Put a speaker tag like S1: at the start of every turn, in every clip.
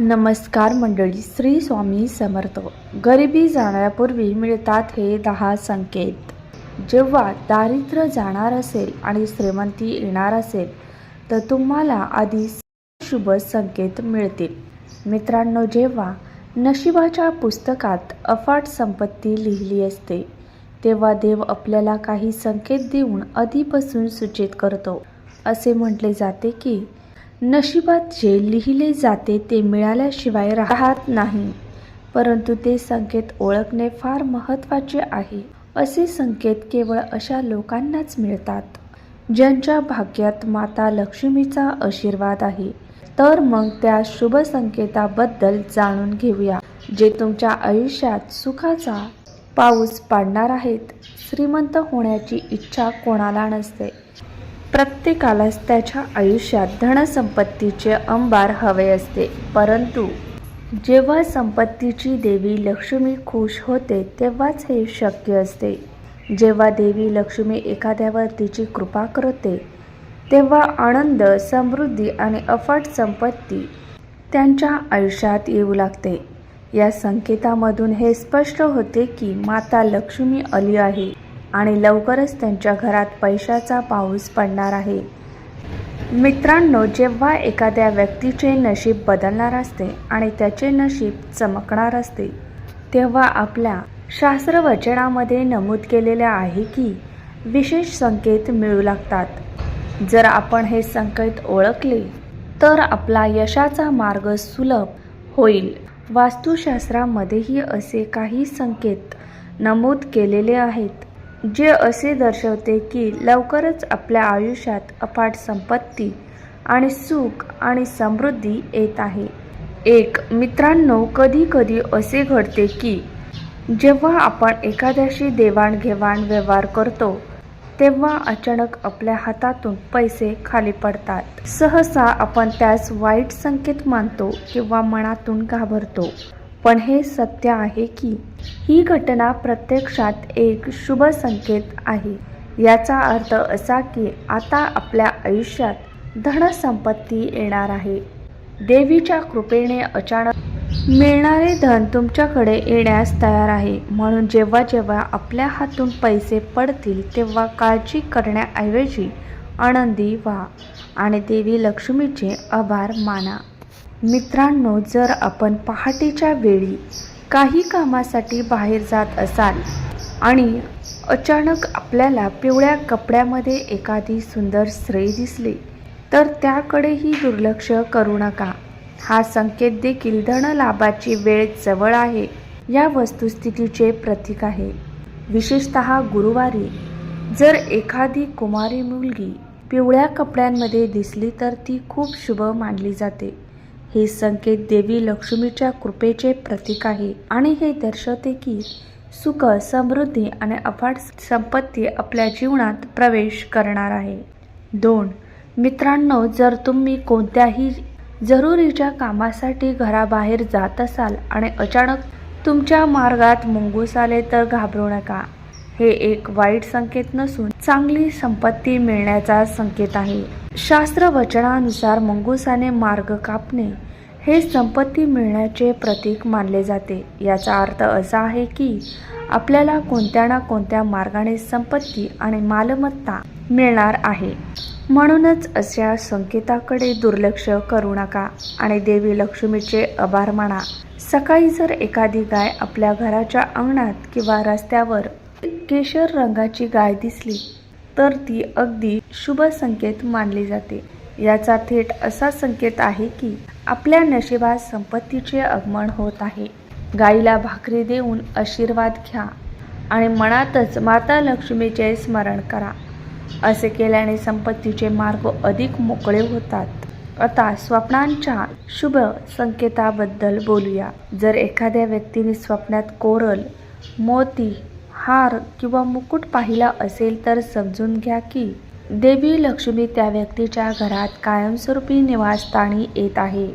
S1: नमस्कार मंडळी श्री स्वामी समर्थ. गरिबी जाण्यापूर्वी मिळतात हे दहा संकेत. जेव्हा दारिद्र्य जाणार असेल आणि श्रीमंती येणार असेल तर तुम्हाला आधी शुभ संकेत मिळतील. मित्रांनो जेव्हा नशिबाच्या पुस्तकात अफाट संपत्ती लिहिली असते तेव्हा देव आपल्याला काही संकेत देऊन आधीपासून सूचित करतो. असे म्हटले जाते की नशिबात जे लिहिले जाते ते मिळाल्याशिवाय राहत नाही. परंतु ते संकेत ओळखणे फार महत्त्वाचे आहे. असे संकेत केवळ अशा लोकांनाच मिळतात ज्यांच्या भाग्यात माता लक्ष्मीचा आशीर्वाद आहे. तर मग त्या शुभ संकेताबद्दल जाणून घेऊया जे तुमच्या आयुष्यात सुखाचा पाऊस पाडणार आहेत. श्रीमंत होण्याची इच्छा कोणाला नसते. प्रत्येकालाच त्याच्या आयुष्यात धनसंपत्तीचे अंबार हवे असते. परंतु जेव्हा संपत्तीची देवी लक्ष्मी खुश होते तेव्हाच हे शक्य असते. जेव्हा देवी लक्ष्मी एखाद्यावर तिची कृपा करते तेव्हा आनंद समृद्धी आणि अफाट संपत्ती त्यांच्या आयुष्यात येऊ लागते. या संकेतामधून हे स्पष्ट होते की माता लक्ष्मी आली आहे. आणि लवकरच त्यांच्या घरात पैशाचा पाऊस पडणार आहे. मित्रांनो जेव्हा एखाद्या व्यक्तीचे नशीब बदलणार असते आणि त्याचे नशीब चमकणार असते तेव्हा आपल्या शास्त्रवचनामध्ये नमूद केलेले आहे की विशेष संकेत मिळू लागतात. जर आपण हे संकेत ओळखले तर आपला यशाचा मार्ग सुलभ होईल. वास्तुशास्त्रामध्येही असे काही संकेत नमूद केलेले आहेत. जे असे दर्शवते की लवकरच आपल्या आयुष्यात अफाट संपत्ती आणि सुख आणि समृद्धी येत आहे. एक मित्रांनो कधी कधी असे घडते की जेव्हा आपण एखाद्याशी देवाणघेवाण व्यवहार करतो तेव्हा अचानक आपल्या हातातून पैसे खाली पडतात. सहसा आपण त्यास वाईट संकेत मानतो किंवा मनातून घाबरतो. पण हे सत्य आहे की ही घटना प्रत्यक्षात एक शुभ संकेत आहे. याचा अर्थ असा की आता आपल्या आयुष्यात धनसंपत्ती येणार आहे. देवीच्या कृपेने अचानक मिळणारे धन तुमच्याकडे येण्यास तयार आहे. म्हणून जेव्हा जेव्हा आपल्या हातून पैसे पडतील तेव्हा काळजी करण्याऐवजी आनंदी व्हा आणि देवी लक्ष्मीचे आभार माना. मित्रांनो जर आपण पहाटेच्या वेळी काही कामासाठी बाहेर जात असाल आणि अचानक आपल्याला पिवळ्या कपड्यामध्ये एखादी सुंदर स्त्री दिसली तर त्याकडेही दुर्लक्ष करू नका. हा संकेत देखील धनलाभाची वेळ जवळ आहे. या वस्तुस्थितीचे प्रतीक आहे. विशेषत गुरुवारी जर एखादी कुमारी मुलगी पिवळ्या कपड्यांमध्ये दिसली तर ती खूप शुभ मानली जाते. हे संकेत देवी लक्ष्मीच्या कृपेचे प्रतीक आहे. आणि हे दर्शवते की सुख समृद्धी आणि अफाट संपत्ती आपल्या जीवनात प्रवेश करणार आहे. दोन मित्रांनो जर तुम्ही कोणत्याही जरुरीच्या कामासाठी घराबाहेर जात असाल आणि अचानक तुमच्या मार्गात मुंगूस आले तर घाबरू नका. हे एक वाईट संकेत नसून चांगली संपत्ती मिळण्याचा संकेत आहे. शास्त्र वचनानुसार मंगुसाने मार्ग कापणे हे संपत्ती मिळण्याचे प्रतीक मानले जाते. याचा अर्थ असा आहे की आपल्याला कोणत्या ना कोणत्या मार्गाने संपत्ती आणि मालमत्ता मिळणार आहे. म्हणूनच अशा संकेताकडे दुर्लक्ष करू नका आणि देवी लक्ष्मीचे आभार माना. सकाळी जर एखादी गाय आपल्या घराच्या अंगणात किंवा रस्त्यावर केशर रंगाची गाय दिसली तर ती अगदी शुभ संकेत मानली जाते. याचा थेट असा संकेत आहे की आपल्या नशिबात संपत्तीचे आगमन होत आहे. गाईला भाकरी देऊन आशीर्वाद घ्या आणि मनातच माता लक्ष्मीचे स्मरण करा. असे केल्याने संपत्तीचे मार्ग अधिक मोकळे होतात. आता स्वप्नांच्या शुभ संकेताबद्दल बोलूया. जर एखाद्या व्यक्तीने स्वप्नात कोरल मोती हार किंवा मुकुट पाहिला असेल तर समजून घ्या की देवी लक्ष्मी त्या व्यक्तीच्या घरात कायमस्वरूपी निवासस्थानी येत आहे.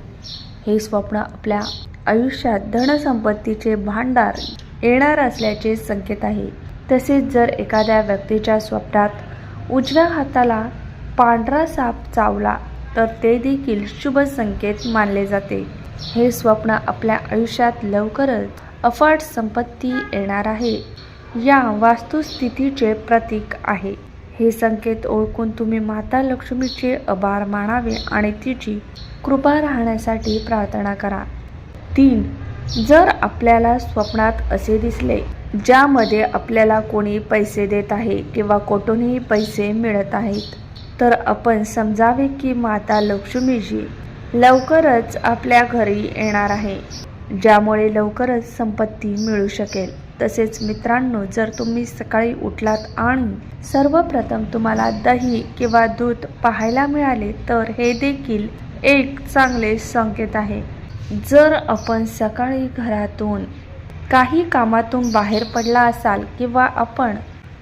S1: हे स्वप्न आपल्या आयुष्यात धनसंपत्तीचे भांडार येणार असल्याचे संकेत आहे. तसेच जर एखाद्या व्यक्तीच्या स्वप्नात उजव्या हाताला पांढरा साप चावला तर ते देखील शुभ संकेत मानले जाते. हे स्वप्न आपल्या आयुष्यात लवकरच अफाट संपत्ती येणार आहे. या वास्तुस्थितीचे प्रतीक आहे. हे संकेत ओळखून तुम्ही माता लक्ष्मीचे आभार मानावे आणि तिची कृपा राहण्यासाठी प्रार्थना करा. तीन जर आपल्याला स्वप्नात असे दिसले ज्यामध्ये आपल्याला कोणी पैसे देत आहे किंवा कोठूनही पैसे मिळत आहेत तर आपण समजावे की माता लक्ष्मीजी लवकरच आपल्या घरी येणार आहे ज्यामुळे लवकरच संपत्ती मिळू शकेल. तसेच मित्रांनो जर तुम्ही सकाळी उठलात आणि सर्वप्रथम तुम्हाला दही किंवा दूध पाहायला मिळाले तर हे देखील एक चांगले संकेत आहे. जर आपण सकाळी घरातून काही कामातून बाहेर पडला असाल किंवा आपण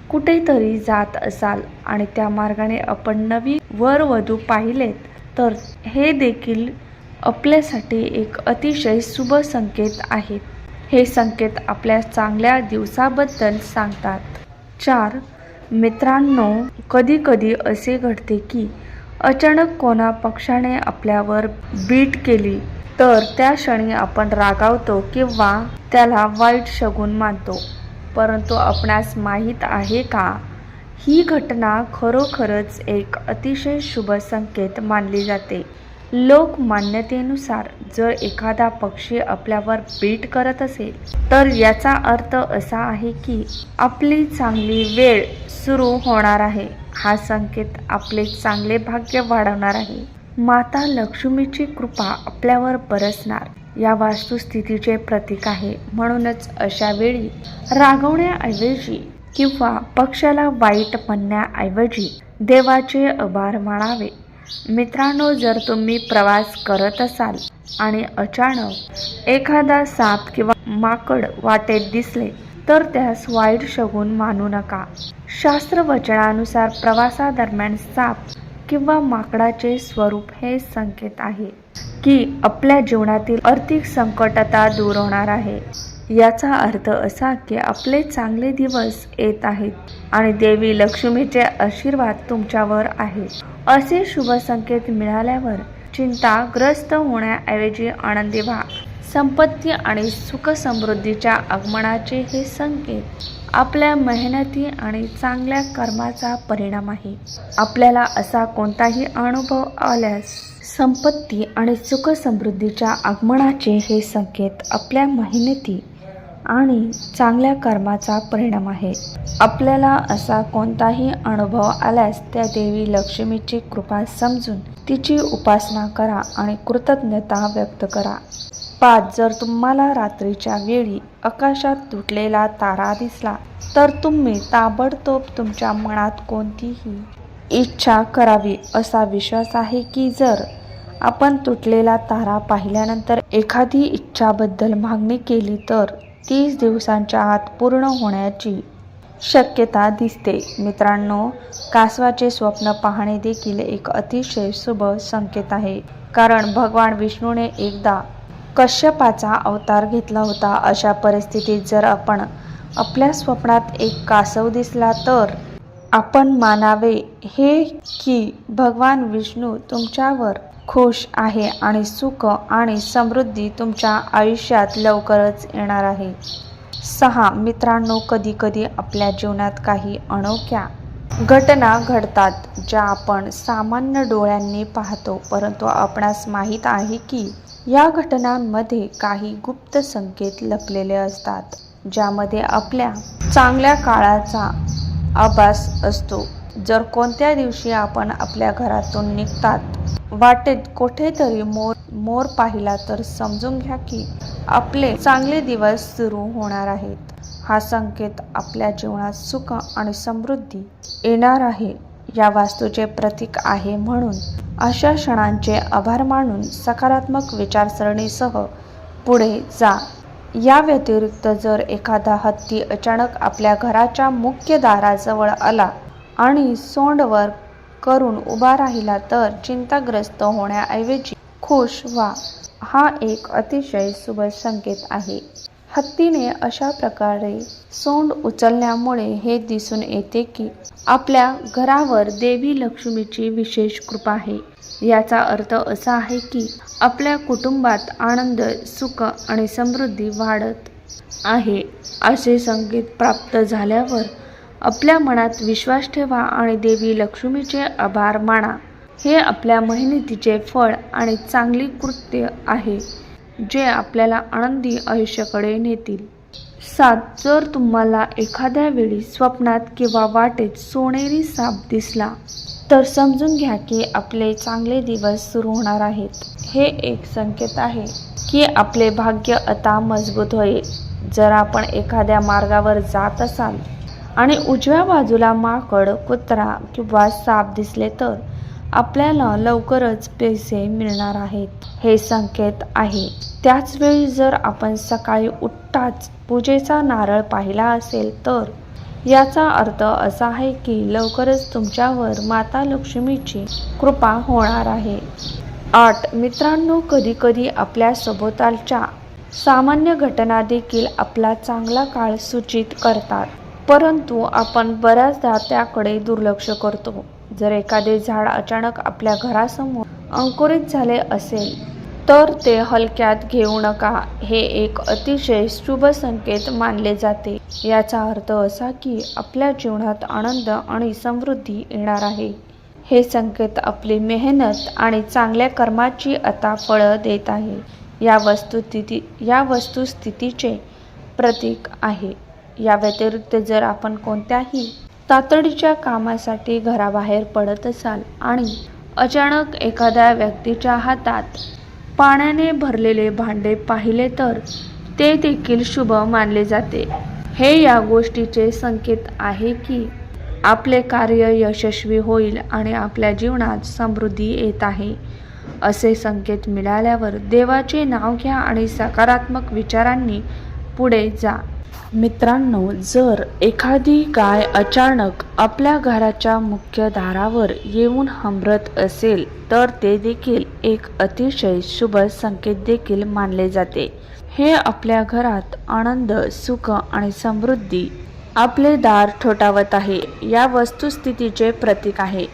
S1: कुठेतरी जात असाल आणि त्या मार्गाने आपण नवी वर वधू पाहिलेत तर हे देखील आपल्यासाठी एक अतिशय शुभ संकेत आहेत हे संकेत आपल्या चांगल्या दिवसाबद्दल सांगतात. चार मित्रांनो कधी कधी असे घडते की अचानक कोणा पक्षाने आपल्यावर बीट केली तर त्या क्षणी आपण रागावतो किंवा त्याला वाईट शगून मानतो. परंतु आपणास माहीत आहे का? ही घटना खरोखरच एक अतिशय शुभ संकेत मानली जाते. लोकमान्यतेनुसार जर एखादा पक्षी आपल्यावर बीट करत असेल तर याचा अर्थ असा आहे की आपली चांगली वेळ सुरू होणार आहे. हा संकेत आपले चांगले भाग्य वाढवणार आहे. माता लक्ष्मीची कृपा आपल्यावर बरसणार. या वास्तुस्थितीचे प्रतीक आहे. म्हणूनच अशा वेळी रागवण्याऐवजी किंवा पक्षाला वाईट म्हणण्याऐवजी देवाचे आभार मानावे. मित्रांनो जर तुम्ही प्रवास करत असाल आणि अचानक एखादा साप किंवा माकड वाटेत दिसले तर त्यास वाईट शगून मानू नका. शास्त्रवचनानुसार प्रवासादरम्यान साप किंवा माकडाचे स्वरूप हे संकेत आहे की आपल्या जीवनातील आर्थिक संकटता दूर होणार आहे. याचा अर्थ असा की आपले चांगले दिवस येत आहेत आणि देवी लक्ष्मीचे आशीर्वाद तुमच्यावर आहे. असे शुभ संकेत मिळाल्यावर चिंताग्रस्त होण्याऐवजी आनंदी व्हा. संपत्ती आणि सुख समृद्धीच्या आगमनाचे हे संकेत आपल्या मेहनती आणि चांगल्या कर्माचा परिणाम आहे. आपल्याला असा कोणताही अनुभव आल्यास संपत्ती आणि सुख समृद्धीच्या आगमनाचे हे संकेत आपल्या मेहनती आणि चांगल्या कर्माचा परिणाम आहे. आपल्याला असा कोणताही अनुभव आल्यास त्या देवी लक्ष्मीची कृपा समजून तिची उपासना करा आणि कृतज्ञता व्यक्त करा. पाच जर तुम्हाला रात्रीच्या वेळी आकाशात तुटलेला तारा दिसला तर तुम्ही ताबडतोब तुमच्या मनात कोणतीही इच्छा करावी असा विश्वास आहे की जर आपण तुटलेला तारा पाहिल्यानंतर एखादी इच्छाबद्दल मागणी केली तर तीस दिवसांच्या आत पूर्ण होण्याची शक्यता दिसते. मित्रांनो कासवाचे स्वप्न पाहणे देखील एक अतिशय शुभ संकेत आहे. कारण भगवान विष्णूने एकदा कश्यपाचा अवतार घेतला होता. अशा परिस्थितीत जर आपण आपल्या स्वप्नात एक कासव दिसला तर आपण मानावे हे की भगवान विष्णू तुमच्यावर खुश आहे आणि सुख आणि समृद्धी तुमच्या आयुष्यात लवकरच येणार आहे. सहा मित्रांनो कधी कधी आपल्या जीवनात काही अनोख्या घटना घडतात ज्या आपण सामान्य डोळ्यांनी पाहतो परंतु आपणास माहीत आहे की या घटनांमध्ये काही गुप्त संकेत लपलेले असतात ज्यामध्ये आपल्या चांगल्या काळाचा आभास असतो. जर कोणत्या दिवशी आपण आपल्या घरातून निघतात वाटेत कोठेतरी मोर मोर पाहिला तर समजून घ्या की आपले चांगले दिवस सुरू होणार आहेत. हा संकेत आपल्या जीवनात सुख आणि समृद्धी येणार आहे. या वास्तूचे प्रतीक आहे म्हणून अशा क्षणांचे आभार मानून सकारात्मक विचारसरणीसह पुढे जा. या व्यतिरिक्त जर एखादा हत्ती अचानक आपल्या घराच्या मुख्य दाराजवळ आला आणि सोंडवर करून उभा राहिला तर चिंताग्रस्त होण्याऐवजी खुश व्हा. हा एक अतिशय शुभ संकेत आहे. हत्तीने अशा प्रकारे सोंड उचलण्यामुळे हे दिसून येते की आपल्या घरावर देवी लक्ष्मीची विशेष कृपा आहे. याचा अर्थ असा आहे की आपल्या कुटुंबात आनंद सुख आणि समृद्धी वाढत आहे. असे संकेत प्राप्त झाल्यावर आपल्या मनात विश्वास ठेवा आणि देवी लक्ष्मीचे आभार माना. हे आपल्या मेहनतीचे फळ आणि चांगली कृत्य आहे जे आपल्याला आनंदी आयुष्याकडे नेतील. सात जर तुम्हाला एखाद्या वेळी स्वप्नात किंवा वाटेत सोनेरी साप दिसला तर समजून घ्या की आपले चांगले दिवस सुरू होणार आहेत. हे एक संकेत आहे की आपले भाग्य आता मजबूत होईल. जर आपण एखाद्या मार्गावर जात असाल आणि उजव्या बाजूला माकड कुत्रा किंवा साप दिसले तर आपल्याला लवकरच पैसे मिळणार आहेत. हे संकेत आहे. त्याच वेळी जर आपण सकाळी उठताच पूजेचा नारळ पाहिला असेल तर याचा अर्थ असा आहे की लवकरच तुमच्यावर माता लक्ष्मीची कृपा होणार आहे. आठ. मित्रांनो कधीकधी आपल्या सभोवतालच्या सामान्य घटना देखील आपला चांगला काळ सूचित करतात. परंतु आपण बऱ्याचदा त्याकडे दुर्लक्ष करतो. जर एखादे झाड अचानक आपल्या घरासमोर अंकुरित झाले असेल तर ते हलक्यात घेऊ नका. हे एक अतिशय शुभ संकेत मानले जाते. याचा अर्थ असा की आपल्या जीवनात आनंद आणि समृद्धी येणार आहे. हे संकेत आपली मेहनत आणि चांगल्या कर्माची आता फळं देत आहे. या वस्तुस्थिती या वस्तुस्थितीचे प्रतीक आहे. या व्यतिरिक्त जर आपण कोणत्याही तातडीच्या कामासाठी घराबाहेर पडत असाल आणि अचानक एखाद्या व्यक्तीच्या हातात पाण्याने भरलेले भांडे पाहिले तर ते देखील शुभ मानले जाते. हे या गोष्टीचे संकेत आहे की आपले कार्य यशस्वी होईल आणि आपल्या जीवनात समृद्धी येत आहे. असे संकेत मिळाल्यावर देवाचे नाव घ्या आणि सकारात्मक विचारांनी पुढे जा. मित्रांनो जर एखादी गाय अचानक आपल्या घराच्या मुख्य दारावर येऊन हमरत असेल तर ते देखील एक अतिशय शुभ संकेत देखील मानले जाते. हे आपल्या घरात आनंद सुख आणि समृद्धी आपले दार ठोठावत आहे. या वस्तुस्थितीचे प्रतीक आहे.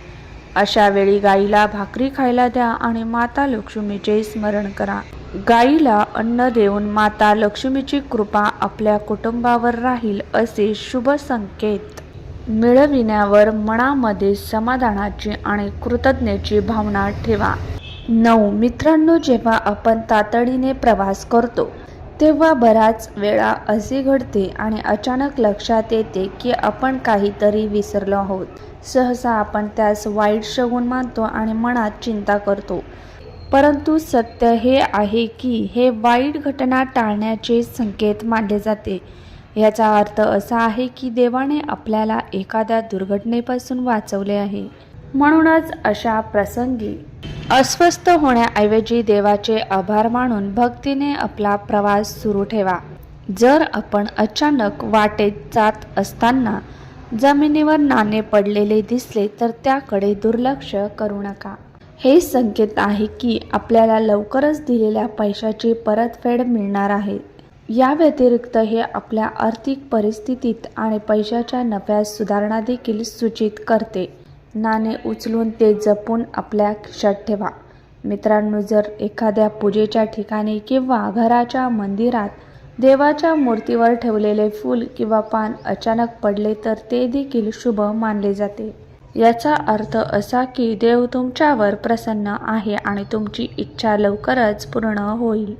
S1: अशा वेळी गाईला भाकरी खायला द्या आणि माता लक्ष्मीचे स्मरण करा. गाईला अन्न देऊन माता लक्ष्मीची कृपा आपल्या कुटुंबावर राहील असे शुभ संकेत. मिळविण्यावर मनामध्ये समाधानाची आणि कृतज्ञतेची भावना ठेवा. नऊ मित्रांनो जेव्हा आपण तातडीने प्रवास करतो तेव्हा बराच वेळा असे घडते आणि अचानक लक्षात येते की आपण काहीतरी विसरलो आहोत. सहसा आपण त्यास वाईट शगून मानतो आणि मनात चिंता करतो. परंतु सत्य हे आहे की हे वाईट घटना टाळण्याचे संकेत मानले जाते. याचा अर्थ असा आहे की देवाने आपल्याला एखाद्या दुर्घटनेपासून वाचवले आहे. म्हणूनच अशा प्रसंगी अस्वस्थ होण्याऐवजी देवाचे आभार मानून भक्तीने आपला प्रवास सुरू ठेवा. जर आपण अचानक वाटेत जात असताना जमिनीवर नाणे पडलेले दिसले तर त्याकडे दुर्लक्ष करू नका. हे संकेत आहे की आपल्याला लवकरच दिलेल्या पैशाची परतफेड मिळणार आहे. या व्यतिरिक्त हे आपल्या आर्थिक परिस्थितीत आणि पैशाच्या नफ्यात सुधारणा देखील सूचित करते. नाणे उचलून ते जपून आपल्या खिशात ठेवा. मित्रांनो जर एखाद्या पूजेच्या ठिकाणी किंवा घराच्या मंदिरात देवाच्या मूर्तीवर ठेवलेले फूल किंवा पान अचानक पडले तर ते देखील शुभ मानले जाते. याचा अर्थ असा की देव तुमच्यावर प्रसन्न आहे आणि तुमची इच्छा लवकरच पूर्ण होईल.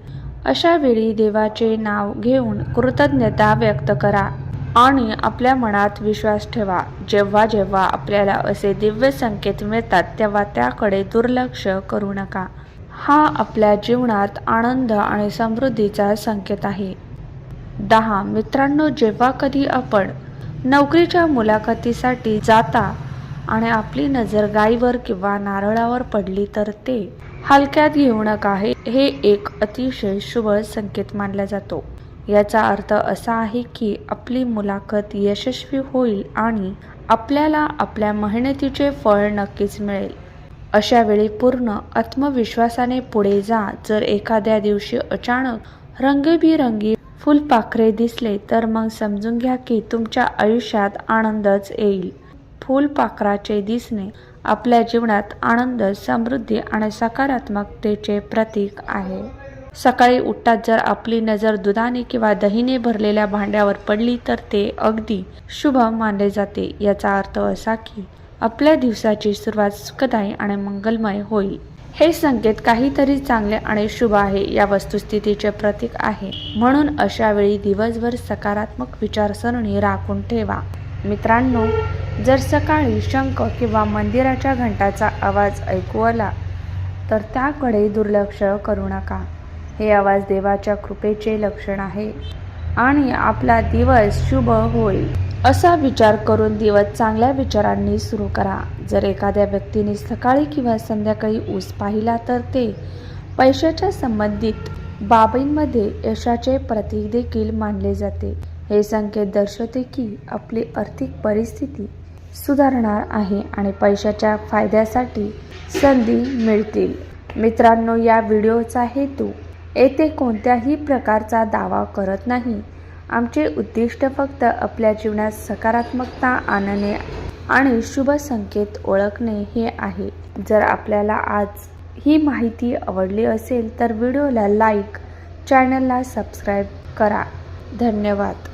S1: अशा वेळी देवाचे नाव घेऊन कृतज्ञता व्यक्त करा आणि आपल्या मनात विश्वास ठेवा. जेव्हा जेव्हा आपल्याला असे दिव्य संकेत मिळतात तेव्हा त्याकडे दुर्लक्ष करू नका. हा आपल्या जीवनात आनंद आणि समृद्धीचा संकेत आहे. दहा. मित्रांनो जेव्हा कधी आपण नोकरीच्या मुलाखतीसाठी जाता आणि आपली नजर गायीवर किंवा नारळावर पडली तर ते हलक्यात घेऊ नका. हे हे एक अतिशय शुभ संकेत मानला जातो. याचा अर्थ असा आहे की आपली मुलाखत यशस्वी होईल आणि आपल्याला आपल्या मेहनतीचे फळ नक्कीच मिळेल. अशा वेळी पूर्ण आत्मविश्वासाने पुढे जा. जर एखाद्या दिवशी अचानक रंगीबिरंगी फुलपाखरे दिसले तर मग समजून घ्या की तुमच्या आयुष्यात आनंदच येईल. फुलपाखराचे दिसणे आपल्या जीवनात आनंद समृद्धी आणि सकारात्मकतेचे प्रतीक आहे. सकाळी उठतात जर आपली नजर दुधाने किंवा दहीने भरलेल्या भांड्यावर पडली तर ते अगदी शुभ मानले जाते याचा अर्थ असा की आपल्या दिवसाची सुरुवात सुखदायी आणि मंगलमय होईल. हे संकेत काहीतरी चांगले आणि शुभ आहे या वस्तुस्थितीचे प्रतीक आहे. म्हणून अशा वेळी दिवसभर सकारात्मक विचारसरणी राखून ठेवा. मित्रांनो जर सकाळी शंख किंवा मंदिराच्या घंटाचा आवाज ऐकू आला तर त्याकडे दुर्लक्ष करू नका. हे आवाज देवाच्या कृपेचे लक्षण आहे आणि आपला दिवस शुभ होईल. असा विचार करून दिवस चांगल्या विचारांनी सुरू करा. जर एखाद्या व्यक्तीने सकाळी किंवा संध्याकाळी ऊस पाहिला तर ते पैशाच्या संबंधित बाबींमध्ये यशाचे प्रतीक देखील मानले जाते. हे संकेत दर्शवते की आपली आर्थिक परिस्थिती सुधारणार आहे आणि पैशाच्या फायद्यासाठी संधी मिळतील. मित्रांनो या व्हिडिओचा हेतू येथे कोणत्याही प्रकारचा दावा करत नाही. आमचे उद्दिष्ट फक्त आपल्या जीवनात सकारात्मकता आणणे आणि शुभ संकेत ओळखणे हे आहे. जर आपल्याला आज ही माहिती आवडली असेल तर व्हिडिओला लाईक चॅनलला सबस्क्राईब करा. धन्यवाद.